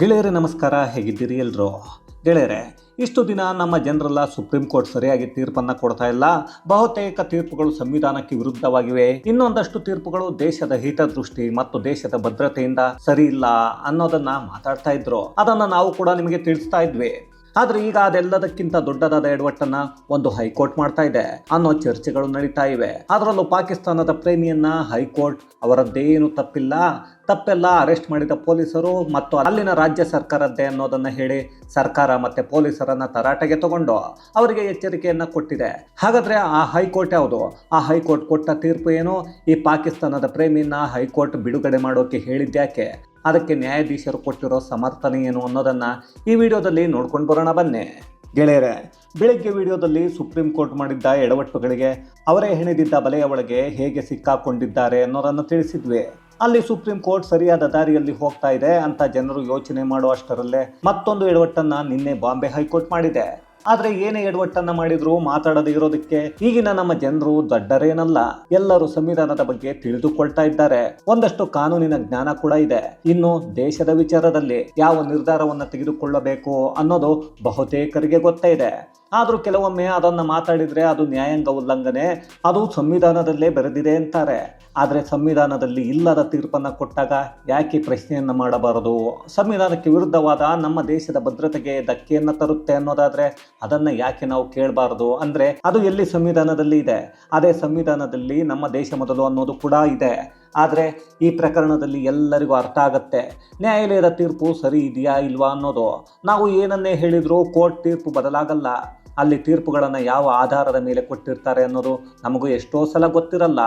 ಗೆಳೆಯರೇ, ನಮಸ್ಕಾರ. ಹೇಗಿದ್ದೀರಿ ಎಲ್ಲರೂ ಗೆಳೆಯರೆ, ಇಷ್ಟು ದಿನ ನಮ್ಮ ಜನರೆಲ್ಲ ಸುಪ್ರೀಂ ಕೋರ್ಟ್ ಸರಿಯಾಗಿ ತೀರ್ಪನ್ನು ಕೊಡ್ತಾ ಇಲ್ಲ. ಬಹುತೇಕ ತೀರ್ಪುಗಳು ಸಂವಿಧಾನಕ್ಕೆ ವಿರುದ್ಧವಾಗಿವೆ. ಇನ್ನೊಂದಷ್ಟು ತೀರ್ಪುಗಳು ದೇಶದ ಹಿತದೃಷ್ಟಿ ಮತ್ತು ದೇಶದ ಭದ್ರತೆಯಿಂದ ಸರಿ ಇಲ್ಲ ಅನ್ನೋದನ್ನ ಮಾತಾಡ್ತಾ ಇದ್ರು. ಅದನ್ನ ನಾವು ಕೂಡ ನಿಮಗೆ ತಿಳಿಸ್ತಾ ಇದ್ವಿ. ಆದ್ರೆ ಈಗ ಅದೆಲ್ಲದಕ್ಕಿಂತ ದೊಡ್ಡದಾದ ಎಡವಟ್ಟನ್ನ ಒಂದು ಹೈಕೋರ್ಟ್ ಮಾಡ್ತಾ ಇದೆ. ಅನ್ನೋ ಚರ್ಚೆಗಳು ನಡೀತಾ ಇವೆ. ಅದರಲ್ಲೂ ಪಾಕಿಸ್ತಾನದ ಪ್ರೇಮಿಯನ್ನ ಹೈಕೋರ್ಟ್ ಅವರದ್ದೇನು ತಪ್ಪಿಲ್ಲ. ತಪ್ಪೆಲ್ಲ ಅರೆಸ್ಟ್ ಮಾಡಿದ ಪೊಲೀಸರು ಮತ್ತು ಅಲ್ಲಿನ ರಾಜ್ಯ ಸರ್ಕಾರದ್ದೇ ಅನ್ನೋದನ್ನ ಹೇಳಿ ಸರ್ಕಾರ ಮತ್ತೆ ಪೊಲೀಸರನ್ನ ತರಾಟೆಗೆ ತಗೊಂಡು ಅವರಿಗೆ ಎಚ್ಚರಿಕೆಯನ್ನ ಕೊಟ್ಟಿದೆ. ಹಾಗಾದ್ರೆ ಆ ಹೈಕೋರ್ಟ್ ಯಾವುದು? ಆ ಹೈಕೋರ್ಟ್ ಕೊಟ್ಟ ತೀರ್ಪು ಏನು? ಈ ಪಾಕಿಸ್ತಾನದ ಪ್ರೇಮಿಯನ್ನ ಹೈಕೋರ್ಟ್ ಬಿಡುಗಡೆ ಮಾಡೋಕೆ ಹೇಳಿದ್ಯಾಕೆ ಅದಕ್ಕೆ ನ್ಯಾಯಾಧೀಶರು ಕೊಟ್ಟಿರೋ ಸಮರ್ಥನೆ ಏನು ಅನ್ನೋದನ್ನ ಈ ವಿಡಿಯೋದಲ್ಲಿ ನೋಡ್ಕೊಂಡು ಬರೋಣ ಬನ್ನಿ. ಗೆಳೆಯರೆ, ಬೆಳಗ್ಗೆ ವಿಡಿಯೋದಲ್ಲಿ ಸುಪ್ರೀಂ ಕೋರ್ಟ್ ಮಾಡಿದ್ದ ಎಡವಟ್ಟುಗಳಿಗೆ ಅವರೇ ಹೆಣೆದಿದ್ದ ಬಲೆಯ ಒಳಗೆ ಹೇಗೆ ಸಿಕ್ಕಾಕೊಂಡಿದ್ದಾರೆ ಅನ್ನೋದನ್ನು ತಿಳಿಸಿದ್ವಿ. ಅಲ್ಲಿ ಸುಪ್ರೀಂ ಕೋರ್ಟ್ ಸರಿಯಾದ ದಾರಿಯಲ್ಲಿ ಹೋಗ್ತಾ ಇದೆ ಅಂತ ಜನರು ಯೋಚನೆ ಮಾಡುವಷ್ಟರಲ್ಲೇ ಮತ್ತೊಂದು ಎಡವಟ್ಟನ್ನ ನಿನ್ನೆ ಬಾಂಬೆ ಹೈಕೋರ್ಟ್ ಮಾಡಿದೆ. ಆದ್ರೆ ಏನೇ ಎಡವಟ್ಟನ್ನ ಮಾಡಿದ್ರು ಮಾತಾಡದೇ ಇರೋದಕ್ಕೆ ಈಗಿನ ನಮ್ಮ ಜನರು ದೊಡ್ಡರೇನಲ್ಲ. ಎಲ್ಲರೂ ಸಂವಿಧಾನದ ಬಗ್ಗೆ ತಿಳಿದುಕೊಳ್ತಾ ಇದ್ದಾರೆ. ಒಂದಷ್ಟು ಕಾನೂನಿನ ಜ್ಞಾನ ಕೂಡ ಇದೆ. ಇನ್ನು ದೇಶದ ವಿಚಾರದಲ್ಲಿ ಯಾವ ನಿರ್ಧಾರವನ್ನ ತೆಗೆದುಕೊಳ್ಳಬೇಕು ಅನ್ನೋದು ಬಹುತೇಕರಿಗೆ ಗೊತ್ತೇ ಇದೆ. ಆದ್ರೂ ಕೆಲವೊಮ್ಮೆ ಅದನ್ನು ಮಾತಾಡಿದರೆ ಅದು ನ್ಯಾಯಾಂಗ ಉಲ್ಲಂಘನೆ, ಅದು ಸಂವಿಧಾನದಲ್ಲೇ ಬರೆದಿದೆ ಅಂತಾರೆ. ಆದರೆ ಸಂವಿಧಾನದಲ್ಲಿ ಇಲ್ಲದ ತೀರ್ಪನ್ನು ಕೊಟ್ಟಾಗ ಯಾಕೆ ಪ್ರಶ್ನೆಯನ್ನು ಮಾಡಬಾರದು? ಸಂವಿಧಾನಕ್ಕೆ ವಿರುದ್ಧವಾದ ನಮ್ಮ ದೇಶದ ಭದ್ರತೆಗೆ ಧಕ್ಕೆಯನ್ನು ತರುತ್ತೆ ಅನ್ನೋದಾದರೆ ಅದನ್ನು ಯಾಕೆ ನಾವು ಕೇಳಬಾರದು? ಅಂದರೆ ಅದು ಎಲ್ಲಿ ಸಂವಿಧಾನದಲ್ಲಿ ಇದೆ? ಅದೇ ಸಂವಿಧಾನದಲ್ಲಿ ನಮ್ಮ ದೇಶ ಮೊದಲು ಅನ್ನೋದು ಕೂಡ ಇದೆ. ಆದರೆ ಈ ಪ್ರಕರಣದಲ್ಲಿ ಎಲ್ಲರಿಗೂ ಅರ್ಥ ಆಗತ್ತೆ. ನ್ಯಾಯಾಲಯದ ತೀರ್ಪು ಸರಿ ಇದೆಯಾ ಇಲ್ವಾ ಅನ್ನೋದು. ನಾವು ಏನನ್ನೇ ಹೇಳಿದರೂ ಕೋರ್ಟ್ ತೀರ್ಪು ಬದಲಾಗಲ್ಲ. ಅಲ್ಲಿ ತೀರ್ಪುಗಳನ್ನು ಯಾವ ಆಧಾರದ ಮೇಲೆ ಕೊಟ್ಟಿರ್ತಾರೆ ಅನ್ನೋದು ನಮಗೂ ಎಷ್ಟೋ ಸಲ ಗೊತ್ತಿರಲ್ಲ.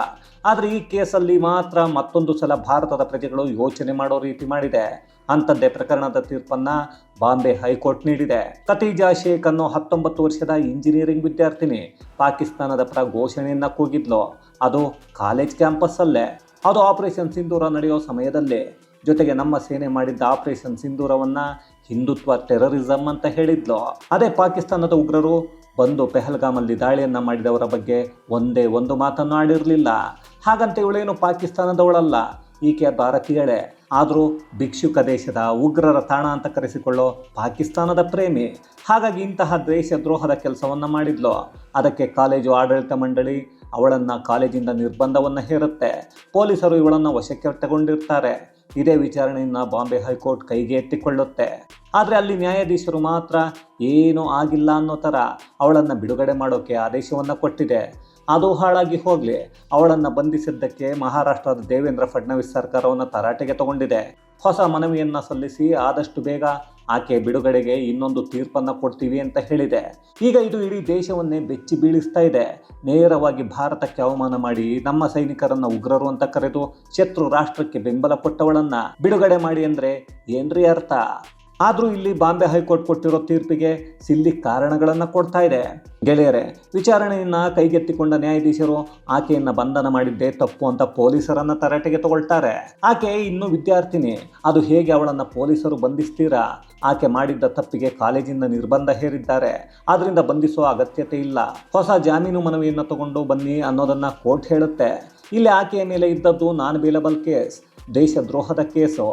ಆದರೆ ಈ ಕೇಸಲ್ಲಿ ಮಾತ್ರ ಮತ್ತೊಂದು ಸಲ ಭಾರತದ ಪ್ರಜೆಗಳು ಯೋಚನೆ ಮಾಡೋ ರೀತಿ ಮಾಡಿದೆ. ಅಂಥದ್ದೇ ಪ್ರಕರಣದ ತೀರ್ಪನ್ನು ಬಾಂಬೆ ಹೈಕೋರ್ಟ್ ನೀಡಿದೆ. ಕತೀಜಾ ಶೇಖ್ ಅನ್ನೋ ಹತ್ತೊಂಬತ್ತು ವರ್ಷದ ಇಂಜಿನಿಯರಿಂಗ್ ವಿದ್ಯಾರ್ಥಿನಿ ಪಾಕಿಸ್ತಾನದ ಪರ ಘೋಷಣೆಯನ್ನು ಕೂಗಿದ್ಲು. ಅದು ಕಾಲೇಜ್ ಕ್ಯಾಂಪಸ್ಸಲ್ಲೇ. ಅದು ಆಪರೇಷನ್ ಸಿಂಧೂರ ನಡೆಯೋ ಸಮಯದಲ್ಲಿ. ಜೊತೆಗೆ ನಮ್ಮ ಸೇನೆ ಮಾಡಿದ್ದ ಆಪರೇಷನ್ ಸಿಂಧೂರವನ್ನ ಹಿಂದುತ್ವ ಟೆರರಿಸಂ ಅಂತ ಹೇಳಿದ್ಲು. ಅದೇ ಪಾಕಿಸ್ತಾನದ ಉಗ್ರರು ಬಂದು ಪೆಹಲ್ಗಾಮಲ್ಲಿ ದಾಳಿಯನ್ನ ಮಾಡಿದವರ ಬಗ್ಗೆ ಒಂದೇ ಒಂದು ಮಾತನ್ನು ಆಡಿರಲಿಲ್ಲ. ಹಾಗಂತ ಇವಳೇನು ಪಾಕಿಸ್ತಾನದವಳಲ್ಲ? ಈಕೆ ಭಾರತೀಯಳೆ. ಆದರೂ ಭಿಕ್ಷುಕ ದೇಶದ ಉಗ್ರರ ತಾಣ ಅಂತ ಕರೆಸಿಕೊಳ್ಳೋ ಪಾಕಿಸ್ತಾನದ ಪ್ರೇಮಿ. ಹಾಗಾಗಿ ಇಂತಹ ದೇಶ ದ್ರೋಹದ ಕೆಲಸವನ್ನು ಮಾಡಿದ್ಲು. ಅದಕ್ಕೆ ಕಾಲೇಜು ಆಡಳಿತ ಮಂಡಳಿ ಅವಳನ್ನು ಕಾಲೇಜಿಂದ ನಿರ್ಬಂಧವನ್ನು ಹೇರುತ್ತೆ. ಪೊಲೀಸರು ಇವಳನ್ನು ವಶಕ್ಕೆ ತಗೊಂಡಿರ್ತಾರೆ. ಇದೇ ವಿಚಾರಣೆಯನ್ನು ಬಾಂಬೆ ಹೈಕೋರ್ಟ್ ಕೈಗೆ ಎತ್ತಿಕೊಳ್ಳುತ್ತೆ. ಆದರೆ ಅಲ್ಲಿ ನ್ಯಾಯಾಧೀಶರು ಮಾತ್ರ ಏನೂ ಆಗಿಲ್ಲ ಅನ್ನೋ ಥರ ಅವಳನ್ನು ಬಿಡುಗಡೆ ಮಾಡೋಕ್ಕೆ ಆದೇಶವನ್ನು ಕೊಟ್ಟಿದೆ. ಅದು ಹಾಳಾಗಿ ಹೋಗಲಿ, ಅವಳನ್ನು ಬಂಧಿಸಿದ್ದಕ್ಕೆ ಮಹಾರಾಷ್ಟ್ರದ ದೇವೇಂದ್ರ ಫಡ್ನವೀಸ್ ಸರ್ಕಾರವನ್ನು ತರಾಟೆಗೆ ತಗೊಂಡಿದೆ. ಹೊಸ ಮನವಿಯನ್ನು ಸಲ್ಲಿಸಿ ಆದಷ್ಟು ಬೇಗ ಆಕೆ ಬಿಡುಗಡೆಗೆ ಇನ್ನೊಂದು ತೀರ್ಪನ್ನು ಕೊಡ್ತೀವಿ ಅಂತ ಹೇಳಿದೆ. ಈಗ ಇದು ಇಡೀ ದೇಶವನ್ನೇ ಬೆಚ್ಚಿ ಬೀಳಿಸ್ತಾ ಇದೆ. ನೇರವಾಗಿ ಭಾರತಕ್ಕೆ ಅವಮಾನ ಮಾಡಿ ನಮ್ಮ ಸೈನಿಕರನ್ನು ಉಗ್ರರು ಅಂತ ಕರೆದು ಶತ್ರು ರಾಷ್ಟ್ರಕ್ಕೆ ಬೆಂಬಲ ಕೊಟ್ಟವಳನ್ನು ಬಿಡುಗಡೆ ಮಾಡಿ ಅಂದರೆ ಏನ್ರಿ ಅರ್ಥ? ಆದರೂ ಇಲ್ಲಿ ಬಾಂಬೆ ಹೈಕೋರ್ಟ್ ಕೊಟ್ಟಿರೋ ತೀರ್ಪಿಗೆ ಸಿಲ್ಲಿ ಕಾರಣಗಳನ್ನು ಕೊಡ್ತಾ ಇದೆ. ಗೆಳೆಯರೆ, ವಿಚಾರಣೆಯನ್ನು ಕೈಗೆತ್ತಿಕೊಂಡ ನ್ಯಾಯಾಧೀಶರು ಆಕೆಯನ್ನು ಬಂಧನ ಮಾಡಿದ್ದೇ ತಪ್ಪು ಅಂತ ಪೊಲೀಸರನ್ನ ತರಾಟೆಗೆ ತಗೊಳ್ತಾರೆ. ಆಕೆ ಇನ್ನು ವಿದ್ಯಾರ್ಥಿನಿ, ಅದು ಹೇಗೆ ಅವಳನ್ನು ಪೊಲೀಸರು ಬಂಧಿಸ್ತೀರಾ? ಆಕೆ ಮಾಡಿದ್ದ ತಪ್ಪಿಗೆ ಕಾಲೇಜಿಂದ ನಿರ್ಬಂಧ ಹೇರಿದ್ದಾರೆ. ಆದ್ರಿಂದ ಬಂಧಿಸುವ ಅಗತ್ಯತೆ ಇಲ್ಲ. ಹೊಸ ಜಾಮೀನು ಮನವಿಯನ್ನು ತಗೊಂಡು ಬನ್ನಿ ಅನ್ನೋದನ್ನ ಕೋರ್ಟ್ ಹೇಳುತ್ತೆ. ಇಲ್ಲಿ ಆಕೆಯ ಮೇಲೆ ಇದ್ದದ್ದು ನಾನ್ ಬೇಲಬಲ್ ಕೇಸ್ ದೇಶ ದ್ರೋಹದ ಕೇಸು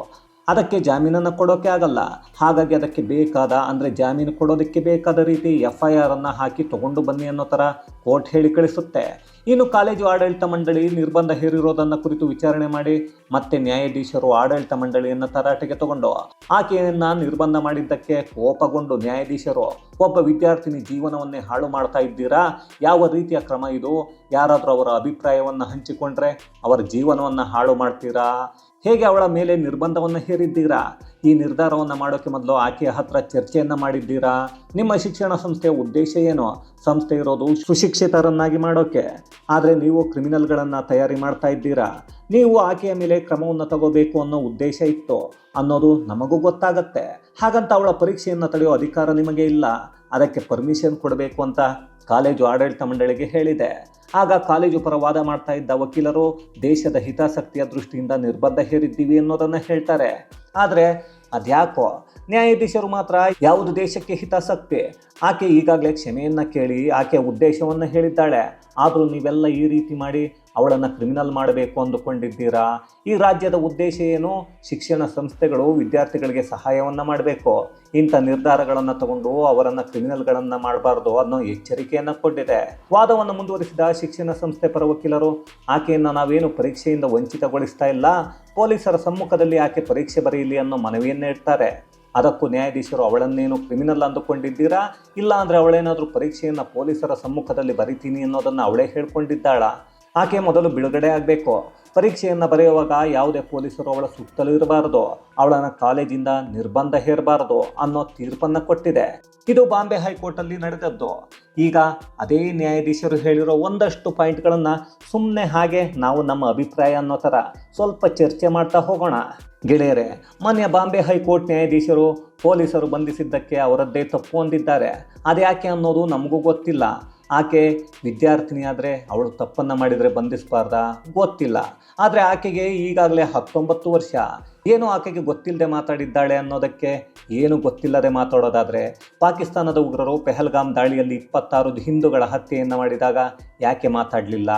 ಅದಕ್ಕೆ ಜಾಮೀನನ್ನು ಕೊಡೋಕೆ ಆಗಲ್ಲ. ಹಾಗಾಗಿ ಅದಕ್ಕೆ ಬೇಕಾದ, ಅಂದರೆ ಜಾಮೀನು ಕೊಡೋದಕ್ಕೆ ಬೇಕಾದ ರೀತಿ ಎಫ್ ಐ ಆರನ್ನು ಹಾಕಿ ತಗೊಂಡು ಬನ್ನಿ ಅನ್ನೋ ಥರ ಕೋರ್ಟ್ ಹೇಳಿ ಕಳಿಸುತ್ತೆ. ಇನ್ನು ಕಾಲೇಜು ಆಡಳಿತ ಮಂಡಳಿ ನಿರ್ಬಂಧ ಹೇರಿರೋದನ್ನು ಕುರಿತು ವಿಚಾರಣೆ ಮಾಡಿ ಮತ್ತೆ ನ್ಯಾಯಾಧೀಶರು ಆಡಳಿತ ಮಂಡಳಿಯನ್ನು ತರಾಟೆಗೆ ತಗೊಂಡು. ಆಕೆಯನ್ನು ನಿರ್ಬಂಧ ಮಾಡಿದ್ದಕ್ಕೆ ಕೋಪಗೊಂಡು ನ್ಯಾಯಾಧೀಶರು, ಒಬ್ಬ ವಿದ್ಯಾರ್ಥಿನಿ ಜೀವನವನ್ನೇ ಹಾಳು ಮಾಡ್ತಾ ಇದ್ದೀರಾ? ಯಾವ ರೀತಿಯ ಕ್ರಮ ಇದು? ಯಾರಾದರೂ ಅವರ ಅಭಿಪ್ರಾಯವನ್ನು ಹಂಚಿಕೊಂಡ್ರೆ, ಅವರ ಜೀವನವನ್ನು ಹಾಳು ಮಾಡ್ತೀರಾ? ಹೇಗೆ ಅವಳ ಮೇಲೆ ನಿರ್ಬಂಧವನ್ನು ಹೇರಿದ್ದೀರಾ? ಈ ನಿರ್ಧಾರವನ್ನು ಮಾಡೋಕ್ಕೆ ಮೊದಲು ಆಕೆಯ ಹತ್ರ ಚರ್ಚೆಯನ್ನು ಮಾಡಿದ್ದೀರಾ? ನಿಮ್ಮ ಶಿಕ್ಷಣ ಸಂಸ್ಥೆಯ ಉದ್ದೇಶ ಏನು? ಸಂಸ್ಥೆ ಇರೋದು ಸುಶಿಕ್ಷಿತರನ್ನಾಗಿ ಮಾಡೋಕ್ಕೆ ಆದರೆ ನೀವು ಕ್ರಿಮಿನಲ್ಗಳನ್ನು ತಯಾರಿ ಮಾಡ್ತಾ ಇದ್ದೀರಾ? ನೀವು ಆಕೆಯ ಮೇಲೆ ಕ್ರಮವನ್ನು ತಗೋಬೇಕು ಅನ್ನೋ ಉದ್ದೇಶ ಇತ್ತು ಅನ್ನೋದು ನಮಗೂ ಗೊತ್ತಾಗತ್ತೆ. ಹಾಗಂತ ಅವಳ ಪರೀಕ್ಷೆಯನ್ನು ತಡೆಯೋ ಅಧಿಕಾರ ನಿಮಗೆ ಇಲ್ಲ. ಅದಕ್ಕೆ ಪರ್ಮಿಷನ್ ಕೊಡಬೇಕು ಅಂತ ಕಾಲೇಜು ಆಡಳಿತ ಮಂಡಳಿಗೆ ಹೇಳಿದೆ. ಆಗ ಕಾಲೇಜು ಪರ ವಾದ ಮಾಡ್ತಾ ಇದ್ದ ವಕೀಲರು ದೇಶದ ಹಿತಾಸಕ್ತಿಯ ದೃಷ್ಟಿಯಿಂದ ನಿರ್ಬಂಧ ಹೇರಿದ್ದೀವಿ ಅನ್ನೋದನ್ನು ಹೇಳ್ತಾರೆ. ಆದರೆ ಅದ್ಯಾಕೋ? ನ್ಯಾಯಾಧೀಶರು ಮಾತ್ರ ಯಾವುದು ದೇಶಕ್ಕೆ ಹಿತಾಸಕ್ತಿ? ಆಕೆ ಈಗಾಗಲೇ ಕ್ಷಮೆಯನ್ನು ಕೇಳಿ ಆಕೆ ಉದ್ದೇಶವನ್ನು ಹೇಳಿದ್ದಾಳೆ. ಆದರೂ ನೀವೆಲ್ಲ ಈ ರೀತಿ ಮಾಡಿ ಅವಳನ್ನು ಕ್ರಿಮಿನಲ್ ಮಾಡಬೇಕು ಅಂದುಕೊಂಡಿದ್ದೀರಾ? ಈ ರಾಜ್ಯದ ಉದ್ದೇಶ ಏನು? ಶಿಕ್ಷಣ ಸಂಸ್ಥೆಗಳು ವಿದ್ಯಾರ್ಥಿಗಳಿಗೆ ಸಹಾಯವನ್ನು ಮಾಡಬೇಕು. ಇಂಥ ನಿರ್ಧಾರಗಳನ್ನು ತಗೊಂಡು ಅವರನ್ನು ಕ್ರಿಮಿನಲ್ಗಳನ್ನು ಮಾಡಬಾರ್ದು ಅನ್ನೋ ಎಚ್ಚರಿಕೆಯನ್ನು ಕೊಟ್ಟಿದೆ. ವಾದವನ್ನು ಮುಂದುವರಿಸಿದ ಶಿಕ್ಷಣ ಸಂಸ್ಥೆ ಪರ ವಕೀಲರು ಆಕೆಯನ್ನು ನಾವೇನು ಪರೀಕ್ಷೆಯಿಂದ ವಂಚಿತಗೊಳಿಸ್ತಾ ಇಲ್ಲ? ಪೊಲೀಸರ ಸಮ್ಮುಖದಲ್ಲಿ ಆಕೆ ಪರೀಕ್ಷೆ ಬರೆಯಲಿ ಅನ್ನೋ ಮನವಿಯನ್ನೇ ಇಡ್ತಾರೆ ಅದಕ್ಕೂ ನ್ಯಾಯಾಧೀಶರು ಅವಳನ್ನೇನು ಕ್ರಿಮಿನಲ್ ಅಂದುಕೊಂಡಿದ್ದೀರಾ? ಇಲ್ಲ ಅಂದರೆ ಅವಳೇನಾದರೂ ಪರೀಕ್ಷೆಯನ್ನು ಪೊಲೀಸರ ಸಮ್ಮುಖದಲ್ಲಿ ಬರಿತೀನಿ ಅನ್ನೋದನ್ನು ಅವಳೇ ಹೇಳ್ಕೊಂಡಿದ್ದಾಳ. ಆಕೆ ಮೊದಲು ಬಿಡುಗಡೆ ಆಗಬೇಕು. ಪರೀಕ್ಷೆಯನ್ನು ಬರೆಯುವಾಗ ಯಾವುದೇ ಪೊಲೀಸರು ಅವಳ ಸುತ್ತಲೂ ಇರಬಾರದು. ಅವಳನ್ನು ಕಾಲೇಜಿಂದ ನಿರ್ಬಂಧ ಹೇರಬಾರದು ಅನ್ನೋ ತೀರ್ಪನ್ನು ಕೊಟ್ಟಿದೆ. ಇದು ಬಾಂಬೆ ಹೈಕೋರ್ಟಲ್ಲಿ ನಡೆದದ್ದು. ಈಗ ಅದೇ ನ್ಯಾಯಾಧೀಶರು ಹೇಳಿರೋ ಒಂದಷ್ಟು ಪಾಯಿಂಟ್ಗಳನ್ನು ಸುಮ್ಮನೆ ಹಾಗೆ ನಾವು ನಮ್ಮ ಅಭಿಪ್ರಾಯ ಅನ್ನೋ ಥರ ಸ್ವಲ್ಪ ಚರ್ಚೆ ಮಾಡ್ತಾ ಹೋಗೋಣ. ಗೆಳೆಯರೆ, ಮೊನ್ನೆ ಬಾಂಬೆ ಹೈಕೋರ್ಟ್ ನ್ಯಾಯಾಧೀಶರು ಪೊಲೀಸರು ಬಂಧಿಸಿದ್ದಕ್ಕೆ ಅವರದ್ದೇ ತಪ್ಪು ಹೊಂದಿದ್ದಾರೆ ಅದ್ಯಾಕೆ ಅನ್ನೋದು ನಮಗೂ ಗೊತ್ತಿಲ್ಲ. ಆಕೆ ವಿದ್ಯಾರ್ಥಿನಿ ಆದರೆ ಅವಳು ತಪ್ಪನ್ನು ಮಾಡಿದರೆ ಬಂಧಿಸಬಾರ್ದಾ? ಗೊತ್ತಿಲ್ಲ. ಆದರೆ ಆಕೆಗೆ ಈಗಾಗಲೇ ಹತ್ತೊಂಬತ್ತು ವರ್ಷ. ಏನು ಆಕೆಗೆ ಗೊತ್ತಿಲ್ಲದೆ ಮಾತಾಡಿದ್ದಾಳೆ ಅನ್ನೋದಕ್ಕೆ ಏನು ಗೊತ್ತಿಲ್ಲದೆ ಮಾತಾಡೋದಾದರೆ ಪಾಕಿಸ್ತಾನದ ಉಗ್ರರು ಪೆಹಲ್ಗಾಮ್ ದಾಳಿಯಲ್ಲಿ ಇಪ್ಪತ್ತಾರು ಹಿಂದೂಗಳ ಹತ್ಯೆಯನ್ನು ಮಾಡಿದಾಗ ಯಾಕೆ ಮಾತಾಡಲಿಲ್ಲ?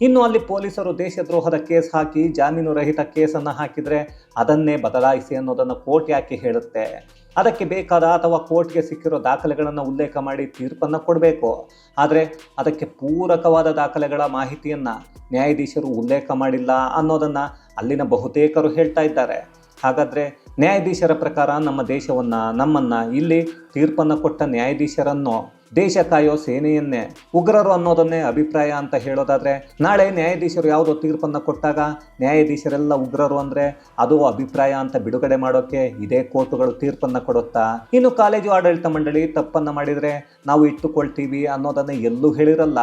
ಇನ್ನು ಅಲ್ಲಿ ಪೊಲೀಸರು ದೇಶದ್ರೋಹದ ಕೇಸ್ ಹಾಕಿ ಜಾಮೀನು ರಹಿತ ಕೇಸನ್ನು ಹಾಕಿದರೆ ಅದನ್ನೇ ಬದಲಾಯಿಸಿ ಅನ್ನೋದನ್ನು ಕೋರ್ಟ್ ಯಾಕೆ ಹೇಳುತ್ತೆ? ಅದಕ್ಕೆ ಬೇಕಾದ ಅಥವಾ ಕೋರ್ಟ್ಗೆ ಸಿಕ್ಕಿರೋ ದಾಖಲೆಗಳನ್ನು ಉಲ್ಲೇಖ ಮಾಡಿ ತೀರ್ಪನ್ನು ಕೊಡಬೇಕು. ಆದರೆ ಅದಕ್ಕೆ ಪೂರಕವಾದ ದಾಖಲೆಗಳ ಮಾಹಿತಿಯನ್ನು ನ್ಯಾಯಾಧೀಶರು ಉಲ್ಲೇಖ ಮಾಡಿಲ್ಲ ಅನ್ನೋದನ್ನು ಅಲ್ಲಿನ ಬಹುತೇಕರು ಹೇಳ್ತಾ ಇದ್ದಾರೆ. ಹಾಗಾದರೆ ನ್ಯಾಯಾಧೀಶರ ಪ್ರಕಾರ ನಮ್ಮ ದೇಶವನ್ನು, ನಮ್ಮನ್ನು ಇಲ್ಲಿ ತೀರ್ಪನ್ನು ಕೊಟ್ಟ ನ್ಯಾಯಾಧೀಶರನ್ನು ದೇಶ ಕಾಯೋ ಸೇನೆಯನ್ನೇ ಉಗ್ರರು ಅನ್ನೋದನ್ನೇ ಅಭಿಪ್ರಾಯ ಅಂತ ಹೇಳೋದಾದ್ರೆ, ನಾಳೆ ನ್ಯಾಯಾಧೀಶರು ಯಾವುದೋ ತೀರ್ಪನ್ನು ಕೊಟ್ಟಾಗ ನ್ಯಾಯಾಧೀಶರೆಲ್ಲ ಉಗ್ರರು ಅಂದರೆ ಅದು ಅಭಿಪ್ರಾಯ ಅಂತ ಬಿಡುಗಡೆ ಮಾಡೋಕ್ಕೆ ಇದೇ ಕೋರ್ಟುಗಳು ತೀರ್ಪನ್ನು ಕೊಡುತ್ತಾ? ಇನ್ನು ಕಾಲೇಜು ಆಡಳಿತ ಮಂಡಳಿ ತಪ್ಪನ್ನು ಮಾಡಿದರೆ ನಾವು ಇಟ್ಟುಕೊಳ್ತೀವಿ ಅನ್ನೋದನ್ನ ಎಲ್ಲೂ ಹೇಳಿರಲ್ಲ.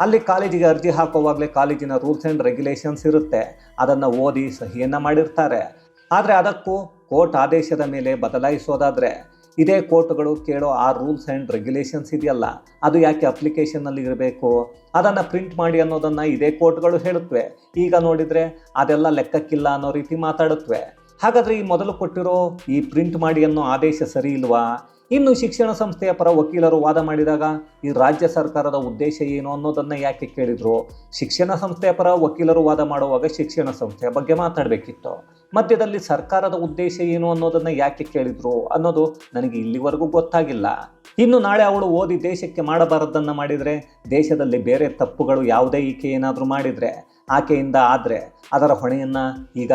ಅಲ್ಲಿ ಕಾಲೇಜಿಗೆ ಅರ್ಜಿ ಹಾಕುವಾಗಲೇ ಕಾಲೇಜಿನ ರೂಲ್ಸ್ ಆ್ಯಂಡ್ ರೆಗ್ಯುಲೇಷನ್ಸ್ ಇರುತ್ತೆ. ಅದನ್ನು ಓದಿ ಸಹಿಯನ್ನು ಮಾಡಿರ್ತಾರೆ. ಆದರೆ ಅದಕ್ಕೂ ಕೋರ್ಟ್ ಆದೇಶದ ಮೇಲೆ ಬದಲಾಯಿಸೋದಾದರೆ ಇದೇ ಕೋರ್ಟ್ಗಳು ಕೇಳೋ ಆ ರೂಲ್ಸ್ ಆ್ಯಂಡ್ ರೆಗ್ಯುಲೇಷನ್ಸ್ ಇದೆಯಲ್ಲ, ಅದು ಯಾಕೆ ಅಪ್ಲಿಕೇಶನ್ನಲ್ಲಿ ಇರಬೇಕು? ಅದನ್ನು ಪ್ರಿಂಟ್ ಮಾಡಿ ಅನ್ನೋದನ್ನು ಇದೇ ಕೋರ್ಟ್ಗಳು ಹೇಳುತ್ತವೆ. ಈಗ ನೋಡಿದರೆ ಅದೆಲ್ಲ ಲೆಕ್ಕಕ್ಕಿಲ್ಲ ಅನ್ನೋ ರೀತಿ ಮಾತಾಡುತ್ತವೆ. ಹಾಗಾದರೆ ಈ ಮೊದಲು ಕೊಟ್ಟಿರೋ ಈ ಪ್ರಿಂಟ್ ಮಾಡಿ ಅನ್ನೋ ಆದೇಶ ಸರಿ ಇಲ್ವಾ? ಇನ್ನು ಶಿಕ್ಷಣ ಸಂಸ್ಥೆಯ ಪರ ವಕೀಲರು ವಾದ ಮಾಡಿದಾಗ ಈ ರಾಜ್ಯ ಸರ್ಕಾರದ ಉದ್ದೇಶ ಏನು ಅನ್ನೋದನ್ನು ಯಾಕೆ ಕೇಳಿದ್ರು? ಶಿಕ್ಷಣ ಸಂಸ್ಥೆಯ ಪರ ವಕೀಲರು ವಾದ ಮಾಡುವಾಗ ಶಿಕ್ಷಣ ಸಂಸ್ಥೆಯ ಬಗ್ಗೆ ಮಾತಾಡಬೇಕಿತ್ತು. ಮಧ್ಯದಲ್ಲಿ ಸರ್ಕಾರದ ಉದ್ದೇಶ ಏನು ಅನ್ನೋದನ್ನು ಯಾಕೆ ಕೇಳಿದ್ರು ಅನ್ನೋದು ನನಗೆ ಇಲ್ಲಿವರೆಗೂ ಗೊತ್ತಾಗಿಲ್ಲ. ಇನ್ನು ನಾಳೆ ಅವಳು ಓದಿ ದೇಶಕ್ಕೆ ಮಾಡಬಾರದನ್ನು ಮಾಡಿದರೆ ದೇಶದಲ್ಲಿ ಬೇರೆ ತಪ್ಪುಗಳು ಯಾವುದೇ ಈಕೆ ಏನಾದರೂ ಮಾಡಿದರೆ ಆಕೆಯಿಂದ ಆದರೆ ಅದರ ಹೊಣೆಯನ್ನು ಈಗ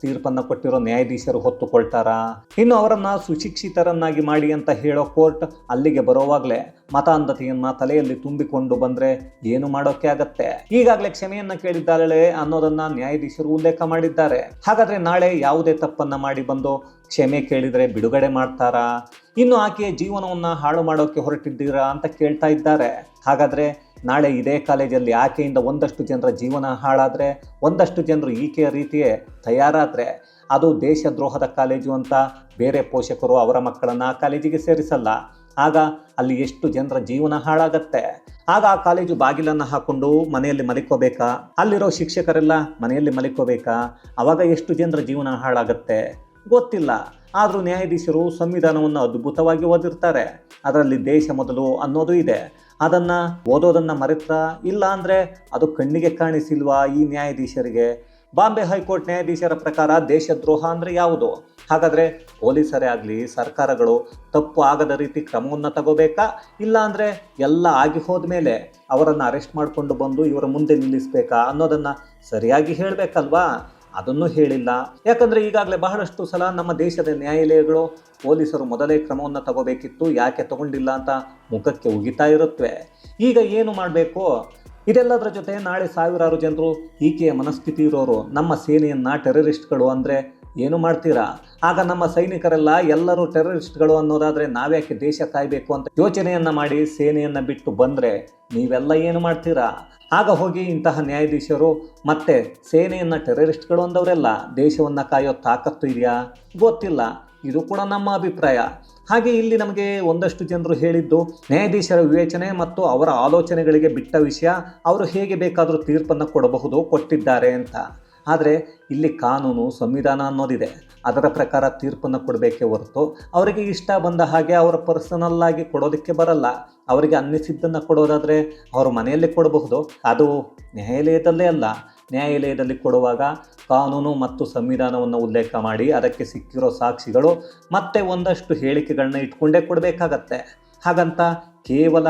ತೀರ್ಪನ್ನು ಕೊಟ್ಟಿರೋ ನ್ಯಾಯಾಧೀಶರು ಹೊತ್ತುಕೊಳ್ತಾರಾ. ಇನ್ನು ಅವರನ್ನು ಸುಶಿಕ್ಷಿತರನ್ನಾಗಿ ಮಾಡಿ ಅಂತ ಹೇಳೋ ಕೋರ್ಟ್ ಅಲ್ಲಿಗೆ ಬರೋವಾಗಲೇ ಮತಾಂಧತೆಯನ್ನು ತಲೆಯಲ್ಲಿ ತುಂಬಿಕೊಂಡು ಬಂದರೆ ಏನು ಮಾಡೋಕೆ ಆಗತ್ತೆ? ಈಗಾಗಲೇ ಕ್ಷಮೆಯನ್ನ ಕೇಳಿದ್ದಾಳೆ ಅನ್ನೋದನ್ನ ನ್ಯಾಯಾಧೀಶರು ಉಲ್ಲೇಖ ಮಾಡಿದ್ದಾರೆ. ಹಾಗಾದ್ರೆ ನಾಳೆ ಯಾವುದೇ ತಪ್ಪನ್ನ ಮಾಡಿ ಬಂದು ಕ್ಷಮೆ ಕೇಳಿದರೆ ಬಿಡುಗಡೆ ಮಾಡ್ತಾರಾ? ಇನ್ನು ಆಕೆಯ ಜೀವನವನ್ನು ಹಾಳು ಮಾಡೋಕೆ ಹೊರಟಿದ್ದೀರಾ ಅಂತ ಕೇಳ್ತಾ ಇದ್ದಾರೆ. ಹಾಗಾದರೆ ನಾಳೆ ಇದೇ ಕಾಲೇಜಲ್ಲಿ ಆಕೆಯಿಂದ ಒಂದಷ್ಟು ಜನರ ಜೀವನ ಹಾಳಾದರೆ, ಒಂದಷ್ಟು ಜನರು ಈಕೆಯ ರೀತಿಯೇ ತಯಾರಾದರೆ, ಅದು ದೇಶದ್ರೋಹದ ಕಾಲೇಜು ಅಂತ ಬೇರೆ ಪೋಷಕರು ಅವರ ಮಕ್ಕಳನ್ನು ಆ ಕಾಲೇಜಿಗೆ ಸೇರಿಸಲ್ಲ. ಆಗ ಅಲ್ಲಿ ಎಷ್ಟು ಜನರ ಜೀವನ ಹಾಳಾಗತ್ತೆ? ಆಗ ಆ ಕಾಲೇಜು ಬಾಗಿಲನ್ನು ಹಾಕೊಂಡು ಮನೆಯಲ್ಲಿ ಮಲಿಕೋಬೇಕಾ? ಅಲ್ಲಿರೋ ಶಿಕ್ಷಕರೆಲ್ಲ ಮನೆಯಲ್ಲಿ ಮಲಿಕೋಬೇಕಾ? ಆವಾಗ ಎಷ್ಟು ಜನರ ಜೀವನ ಹಾಳಾಗತ್ತೆ? ಗೊತ್ತಿಲ್ಲ. ಆದರೂ ನ್ಯಾಯಾಧೀಶರು ಸಂವಿಧಾನವನ್ನು ಅದ್ಭುತವಾಗಿ ಓದಿರ್ತಾರೆ. ಅದರಲ್ಲಿ ದೇಶ ಮೊದಲು ಅನ್ನೋದು ಇದೆ. ಅದನ್ನು ಓದೋದನ್ನು ಮರೆತಾ ಇಲ್ಲ ಅಂದರೆ ಅದು ಕಣ್ಣಿಗೆ ಕಾಣಿಸಿಲ್ವಾ ಈ ನ್ಯಾಯಾಧೀಶರಿಗೆ? ಬಾಂಬೆ ಹೈಕೋರ್ಟ್ ನ್ಯಾಯಾಧೀಶರ ಪ್ರಕಾರ ದೇಶದ್ರೋಹ ಅಂದರೆ ಯಾವುದು? ಹಾಗಾದರೆ ಪೊಲೀಸರೇ ಆಗಲಿ, ಸರ್ಕಾರಗಳು ತಪ್ಪು ಆಗದ ರೀತಿ ಕ್ರಮವನ್ನು ತಗೋಬೇಕಾ? ಇಲ್ಲ ಅಂದರೆ ಎಲ್ಲ ಆಗಿ ಹೋದ್ಮೇಲೆ ಅವರನ್ನು ಅರೆಸ್ಟ್ ಮಾಡಿಕೊಂಡು ಬಂದು ಇವರ ಮುಂದೆ ನಿಲ್ಲಿಸಬೇಕಾ ಅನ್ನೋದನ್ನು ಸರಿಯಾಗಿ ಹೇಳಬೇಕಲ್ವಾ? ಅದನ್ನು ಹೇಳಿಲ್ಲ. ಯಾಕಂದರೆ ಈಗಾಗಲೇ ಬಹಳಷ್ಟು ಸಲ ನಮ್ಮ ದೇಶದ ನ್ಯಾಯಾಲಯಗಳು ಪೊಲೀಸರು ಮೊದಲೇ ಕ್ರಮವನ್ನು ತಗೋಬೇಕಿತ್ತು, ಯಾಕೆ ತಗೊಂಡಿಲ್ಲ ಅಂತ ಮುಖಕ್ಕೆ ಉಗಿತಾ ಇರುತ್ತವೆ ಈಗ ಏನು ಮಾಡಬೇಕು? ಇದೆಲ್ಲದರ ಜೊತೆ ನಾಳೆ ಸಾವಿರಾರು ಜನರು ಈಕೆಯ ಮನಸ್ಥಿತಿ ಇರೋರು, ನಮ್ಮ ಸೇನೆಯನ್ನು ಟೆರರಿಸ್ಟ್ಗಳು ಅಂದರೆ ಏನು ಮಾಡ್ತೀರಾ? ಆಗ ನಮ್ಮ ಸೈನಿಕರೆಲ್ಲ ಎಲ್ಲರೂ ಟೆರರಿಸ್ಟ್ಗಳು ಅನ್ನೋದಾದರೆ ನಾವ್ಯಾಕೆ ದೇಶ ಕಾಯಬೇಕು ಅಂತ ಯೋಚನೆಯನ್ನು ಮಾಡಿ ಸೇನೆಯನ್ನು ಬಿಟ್ಟು ಬಂದರೆ ನೀವೆಲ್ಲ ಏನು ಮಾಡ್ತೀರಾ? ಆಗ ಹೋಗಿ ಇಂತಹ ನ್ಯಾಯಾಧೀಶರು ಮತ್ತೆ ಸೇನೆಯನ್ನು ಟೆರರಿಸ್ಟ್ಗಳು ಅಂದವರೆಲ್ಲ ದೇಶವನ್ನು ಕಾಯೋ ತಾಕತ್ತು ಇದೆಯಾ? ಗೊತ್ತಿಲ್ಲ. ಇದು ಕೂಡ ನಮ್ಮ ಅಭಿಪ್ರಾಯ. ಹಾಗೆ ಇಲ್ಲಿ ನಮಗೆ ಒಂದಷ್ಟು ಜನರು ಹೇಳಿದ್ದು, ನ್ಯಾಯಾಧೀಶರ ವಿವೇಚನೆ ಮತ್ತು ಅವರ ಆಲೋಚನೆಗಳಿಗೆ ಬಿಟ್ಟ ವಿಷಯ, ಅವರು ಹೇಗೆ ಬೇಕಾದರೂ ತೀರ್ಪನ್ನು ಕೊಡಬಹುದು, ಕೊಟ್ಟಿದ್ದಾರೆ ಅಂತ. ಆದರೆ ಇಲ್ಲಿ ಕಾನೂನು ಸಂವಿಧಾನ ಅನ್ನೋದಿದೆ. ಅದರ ಪ್ರಕಾರ ತೀರ್ಪನ್ನು ಕೊಡಬೇಕೇ ಹೊರತು ಅವರಿಗೆ ಇಷ್ಟ ಬಂದ ಹಾಗೆ ಅವರ ಪರ್ಸನಲ್ ಆಗಿ ಕೊಡೋದಕ್ಕೆ ಬರಲ್ಲ. ಅವರಿಗೆ ಅನ್ನಿಸಿದ್ದನ್ನು ಕೊಡೋದಾದರೆ ಅವರು ಮನೆಯಲ್ಲಿ ಕೊಡಬಹುದು. ಅದು ನ್ಯಾಯಾಲಯದಲ್ಲೇ ಅಲ್ಲ. ನ್ಯಾಯಾಲಯದಲ್ಲಿ ಕೊಡುವಾಗ ಕಾನೂನು ಮತ್ತು ಸಂವಿಧಾನವನ್ನು ಉಲ್ಲೇಖ ಮಾಡಿ ಅದಕ್ಕೆ ಸಿಕ್ಕಿರೋ ಸಾಕ್ಷಿಗಳು ಮತ್ತೆ ಒಂದಷ್ಟು ಹೇಳಿಕೆಗಳನ್ನ ಇಟ್ಕೊಂಡೇ ಕೊಡಬೇಕಾಗತ್ತೆ. ಹಾಗಂತ ಕೇವಲ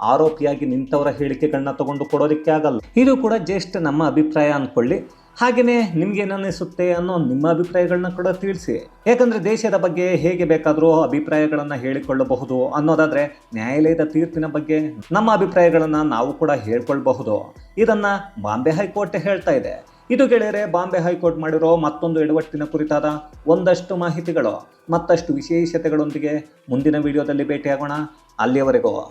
ಆರೋಪಿಯಾಗಿ ನಿಂತವರ ಹೇಳಿಕೆಗಳನ್ನ ತಗೊಂಡು ಕೊಡೋದಕ್ಕೆ ಆಗಲ್ಲ. ಇದು ಕೂಡ ಜಸ್ಟ್ ನಮ್ಮ ಅಭಿಪ್ರಾಯ ಅಂದ್ಕೊಳ್ಳಿ ಹಾಗೆಯೇ ನಿಮ್ಗೆ ಏನನ್ನಿಸುತ್ತೆ ಅನ್ನೋ ನಿಮ್ಮ ಅಭಿಪ್ರಾಯಗಳನ್ನ ಕೂಡ ತಿಳಿಸಿ. ಯಾಕಂದರೆ ದೇಶದ ಬಗ್ಗೆ ಹೇಗೆ ಬೇಕಾದರೂ ಅಭಿಪ್ರಾಯಗಳನ್ನು ಹೇಳಿಕೊಳ್ಳಬಹುದು ಅನ್ನೋದಾದರೆ ನ್ಯಾಯಾಲಯದ ತೀರ್ಪಿನ ಬಗ್ಗೆ ನಮ್ಮ ಅಭಿಪ್ರಾಯಗಳನ್ನು ನಾವು ಕೂಡ ಹೇಳ್ಕೊಳ್ಬಹುದು. ಇದನ್ನು ಬಾಂಬೆ ಹೈಕೋರ್ಟ್ ಹೇಳ್ತಾ ಇದೆ. ಇದು ಗೆಳೆಯರೆ, ಬಾಂಬೆ ಹೈಕೋರ್ಟ್ ಮಾಡಿರೋ ಮತ್ತೊಂದು ಎಡವಟ್ಟಿನ ಕುರಿತಾದ ಒಂದಷ್ಟು ಮಾಹಿತಿಗಳು. ಮತ್ತಷ್ಟು ವಿಶೇಷತೆಗಳೊಂದಿಗೆ ಮುಂದಿನ ವಿಡಿಯೋದಲ್ಲಿ ಭೇಟಿಯಾಗೋಣ. ಅಲ್ಲಿಯವರೆಗೂ